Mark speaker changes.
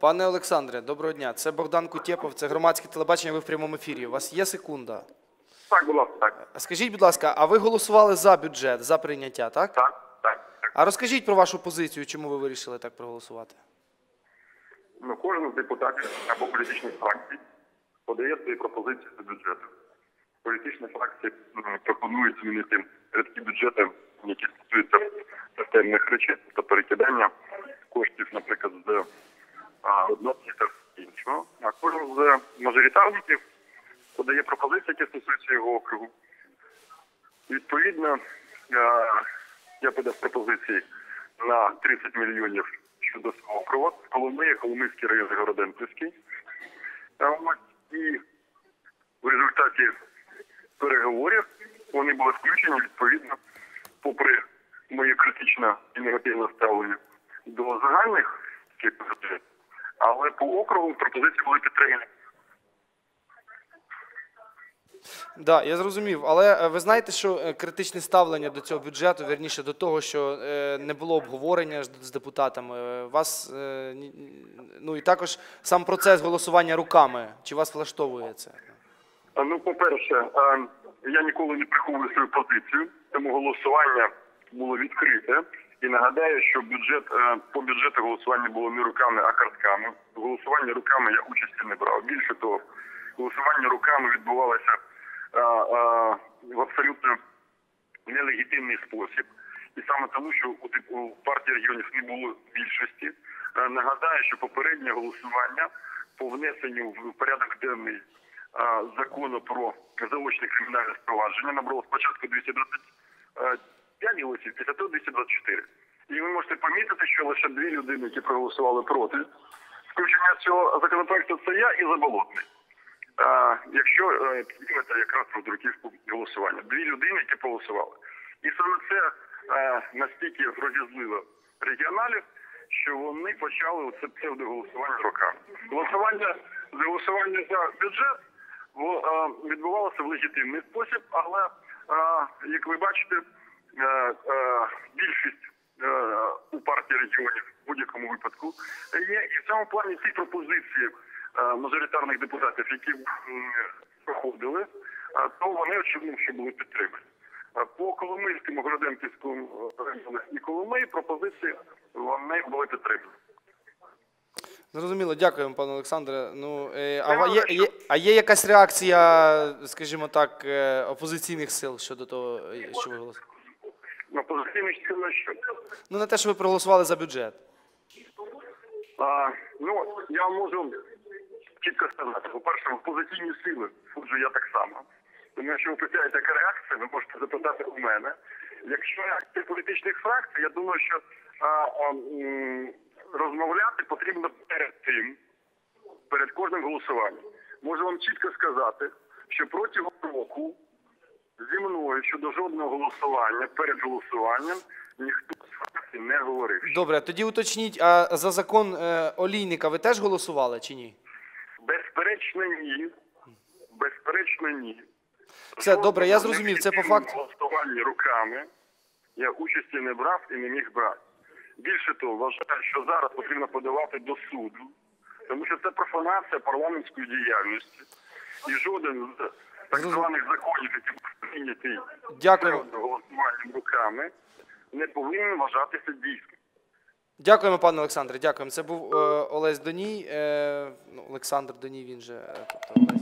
Speaker 1: Пане Олександре, доброго дня. Це Богдан Кутєпов, це громадське телебачення. Ви в прямому ефірі. У вас є секунда?
Speaker 2: Так, будь ласка, так.
Speaker 1: Скажіть, будь ласка, а ви голосували за бюджет, за прийняття, так?
Speaker 2: Так, так, так.
Speaker 1: А розкажіть про вашу позицію, чому ви вирішили так проголосувати?
Speaker 2: Ну, кожен з депутатів або політичних фракцій подає свої пропозиції до бюджету. Політичні фракції пропонують змінити рядки бюджету, які стосуються системних речей, тобто перекидання А кожен з мажоритарників подає пропозиції, які стосуються його округу. Відповідно, я подав пропозиції на 30 мільйонів щодо свого округу. Коломиї, Коломийський район. А І в результаті переговорів вони були включені відповідно, попри моє критичне і негативне ставлення до загальних але по округу пропозиції були підтримані.
Speaker 1: Да, я зрозумів. Але е, ви знаєте, що е, критичне ставлення до цього бюджету, вірніше до того, що е, не було обговорення з депутатами. Вас ну і також сам процес голосування руками. Чи вас влаштовує це?
Speaker 2: Ну, по-перше, я ніколи не приховую свою позицію, тому голосування було відкрите. І нагадаю, що бюджет е, по бюджету голосування було не руками, а картками. Голосування руками я участі не брав. Більше того, голосування руками відбувалося е, е, в абсолютно нелегітимний спосіб. І саме тому, що у, у партії регіонів не було більшості. Е, Нагадаю, що попереднє голосування по внесенню в порядок денний е, закону про заочне кримінальне спровадження набрало спочатку 225 голосів, після того 224. І ви можете помітити, що лише дві людини, які проголосували проти включення цього законопроекту, це я і Заболотний. А, якщо е, якраз про друківку голосування. Дві людини, які проголосували. І саме це е, настільки розізлило регіоналів, що вони почали це псевдоголосування роками. Голосування голосування за бюджет е, відбувалося в легітимний спосіб, але, е, як ви бачите, більшість е, у партії регіонів в будь-якому випадку є. І в цьому плані ці пропозиції е, мажоритарних депутатів, які проходили, е, то вони очевидно, що були підтримані. Е, По Коломийському, Городенківському і Коломиї пропозиції вони були підтримані.
Speaker 1: Зрозуміло, дякуємо, пане Олександре. Ну, е, а, є, є, а є якась реакція, скажімо так, е, опозиційних сил щодо того, е, що ви голосували?
Speaker 2: Опозиційних сил на що?
Speaker 1: Ну, на те, що ви проголосували за бюджет.
Speaker 2: А, ну, я можу чітко сказати. По-перше, опозиційні сили суджу я так само. Тому якщо ви питаєте, яка реакція, ви можете запитати у мене. Якщо реакція політичних фракцій, я думаю, що а, а, розмовляти потрібно перед тим, перед кожним голосуванням. Можу вам чітко сказати, що протягом року зі мною щодо жодного голосування перед голосуванням ніхто з фракцій не говорив.
Speaker 1: Добре, тоді уточніть, а за закон е, Олійника ви теж голосували чи ні?
Speaker 2: Безперечно, ні. Безперечно, ні.
Speaker 1: Все, добре, я зрозумів, це по факту.
Speaker 2: Голосування руками я участі не брав і не міг брати. Більше того, вважаю, що зараз потрібно подавати до суду, тому що це профанація парламентської діяльності. І жоден з так званих законів, які прийнятий
Speaker 1: Дякую.
Speaker 2: голосуванням руками, не повинен вважатися дійсним.
Speaker 1: Дякуємо, пане Олександре. Дякуємо. Це був е, Олесь Доній. Е, ну, Олександр Доній, він же. е, тобто Олесь.